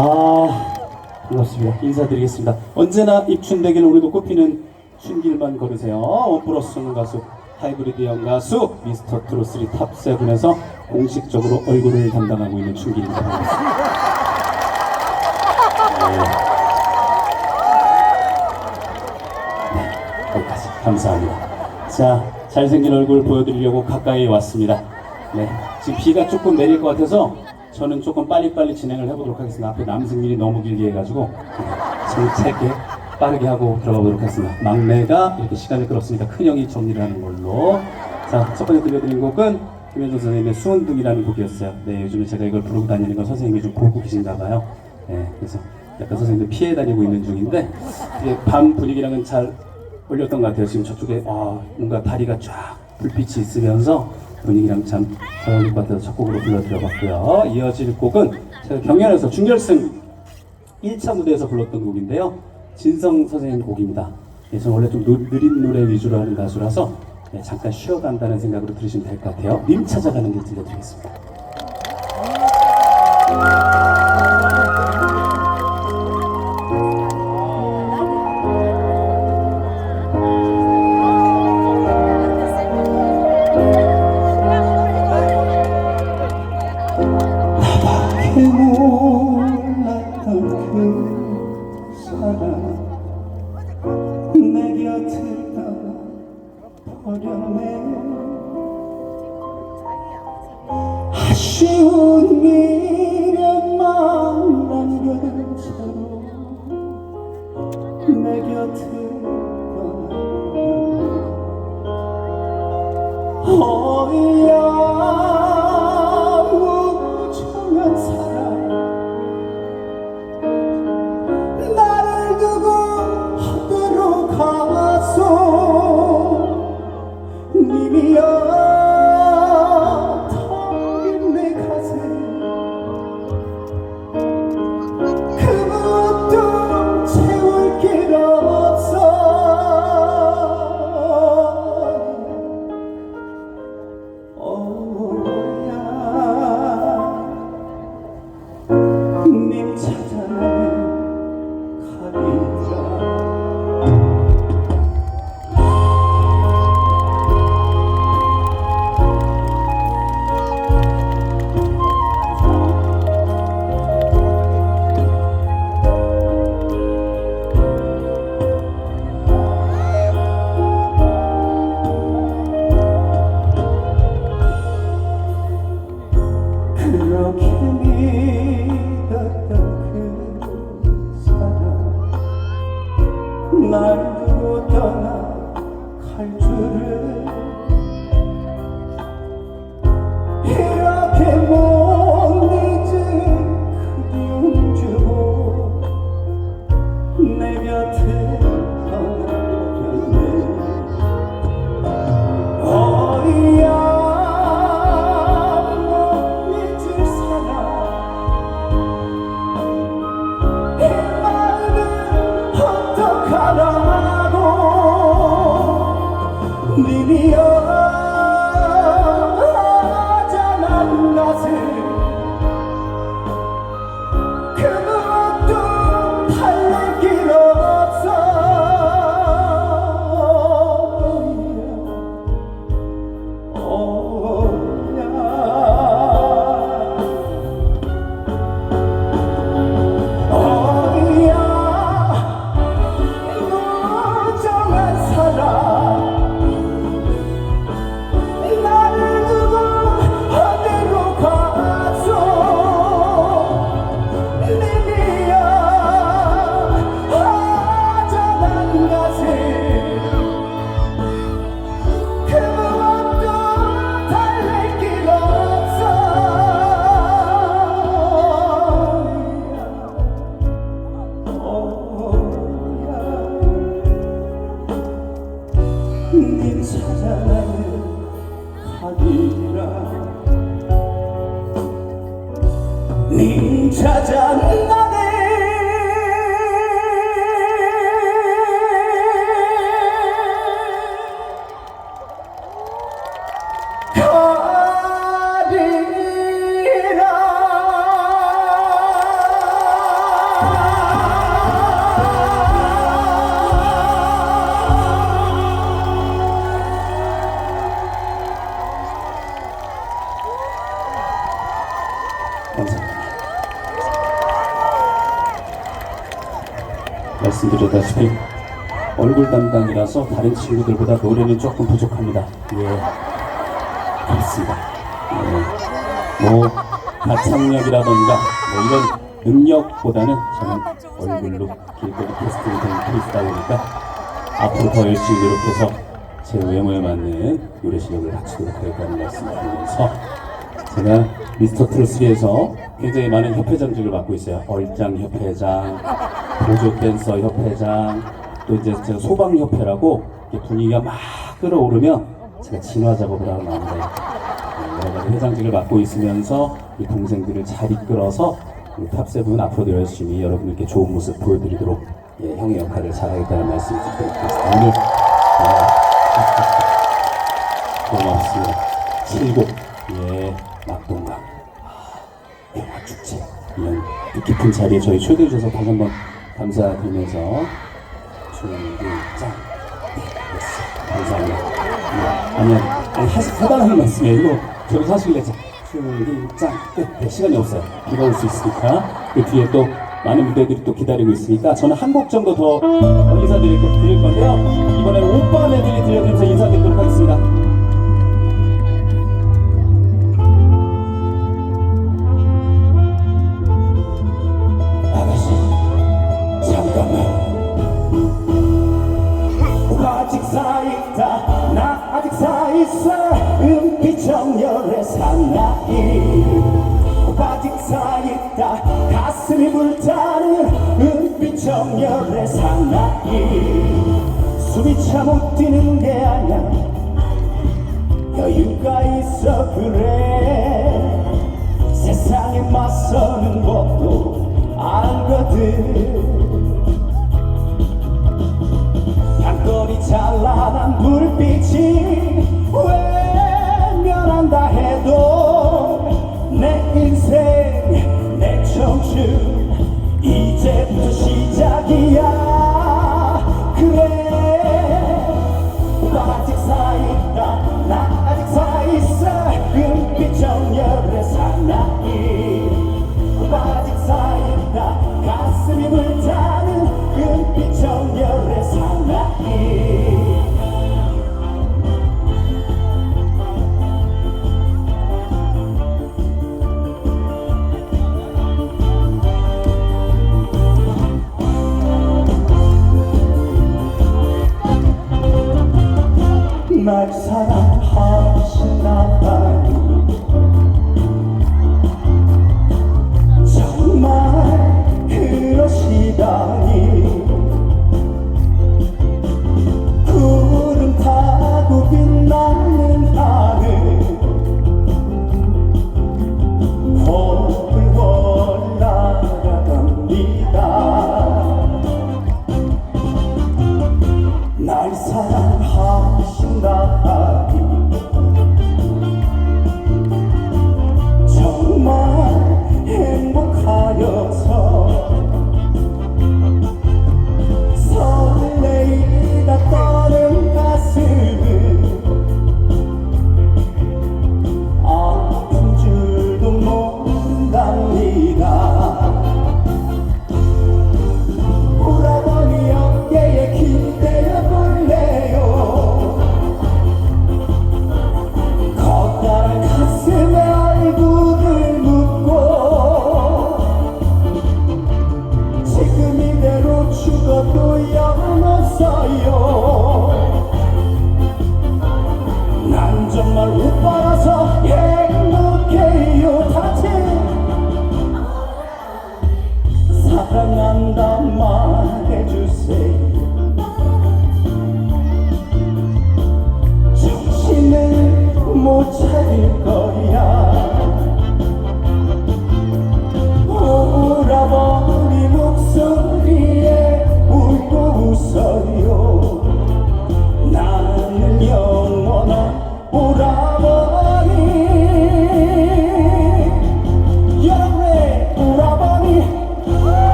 아 반갑습니다. 인사드리겠습니다. 언제나 입춘되길 우리도 꽃피는 춘길만 걸으세요. 쓰는 가수 하이브리드형 가수 미스터 트롯3 탑7에서 공식적으로 얼굴을 담당하고 있는 춘길입니다. 네. 네, 거기까지 감사합니다. 자 잘생긴 얼굴 보여드리려고 가까이 왔습니다. 네 지금 비가 조금 내릴 것 같아서 저는 조금 빨리빨리 진행을 해보도록 하겠습니다. 앞에 남승민이 너무 길게 해가지고 정책에 빠르게 하고 들어가 보도록 하겠습니다. 막내가 이렇게 시간을 끌었으니까 큰형이 정리를 하는 걸로. 자 첫 번째 들려드린 곡은 김현정 선생님의 수원둥이라는 곡이었어요. 네 요즘에 제가 이걸 부르고 다니는 건 선생님이 좀 보고 계신가 봐요. 네 그래서 약간 선생님들 피해 다니고 있는 중인데 이게 밤 분위기랑은 잘 올렸던 것 같아요. 지금 저쪽에 와 뭔가 다리가 쫙 불빛이 있으면서 분위기랑 참 잘 어울릴 것 같아서 첫 곡으로 불러드려봤고요. 이어질 곡은 제가 경연에서 준결승 1차 무대에서 불렀던 곡인데요. 진성 선생님 곡입니다. 예, 저는 원래 좀 노- 느린 노래 위주로 하는 가수라서 예, 잠깐 쉬어간다는 생각으로 들으시면 될 것 같아요. 님 찾아가는 길 들려드리겠습니다. 그 사람 내 곁을 떠나 버렸네. 아쉬운 미련 만난 것처럼 내 곁을 님 가리라 님 찾아 감사합니다. 말씀드렸다시피 얼굴 담당이라서 다른 친구들보다 노래는 조금 부족합니다. 예, 그렇습니다. 예, 뭐 가창력이라던가 뭐 이런 능력보다는 저는 얼굴로 길거리 캐스팅이 된 프리스타일이니까 앞으로 더 열심히 노력해서 제 외모에 맞는 노래 실력을 갖추도록 하겠다는 말씀을 드리면서 제가 미스터 트롯3에서 굉장히 많은 협회장직을 맡고 있어요. 얼짱 협회장, 보조 댄서 협회장, 또 이제 제가 소방협회라고 분위기가 막 끌어오르면 제가 진화 작업을 하러 나옵니다. 네, 여러 가지 회장직을 맡고 있으면서 이 동생들을 잘 이끌어서 탑세븐 앞으로도 열심히 여러분들께 좋은 모습 보여드리도록 예, 형의 역할을 잘하겠다는 말씀 드리겠습니다. 오늘 어, 고맙습니다. 칠곡, 예, 막동강, 아, 영화 축제 이런 뜻깊은 자리에 저희 초대해 주셔서 다시 한번 감사드리면서 준비짱 네, 됐어. 감사합니다. 네, 아니 아니 하시 해달라는 말씀이에요. 이거 저기서 하실래? 자, 준비짱 끝. 네, 시간이 없어요. 올수 있으니까 그 뒤에 또 많은 무대들이 또 기다리고 있으니까 저는 한 곡 정도 더 인사드릴 거- 드릴 건데요. 이번에는 오빠 메들리 들려드리면서 인사드리도록 하겠습니다. 열의 상나이 숨이 차 못 뛰는 게 아냐 여유가 있어 그래. 세상에 맞서는 것도 알거든.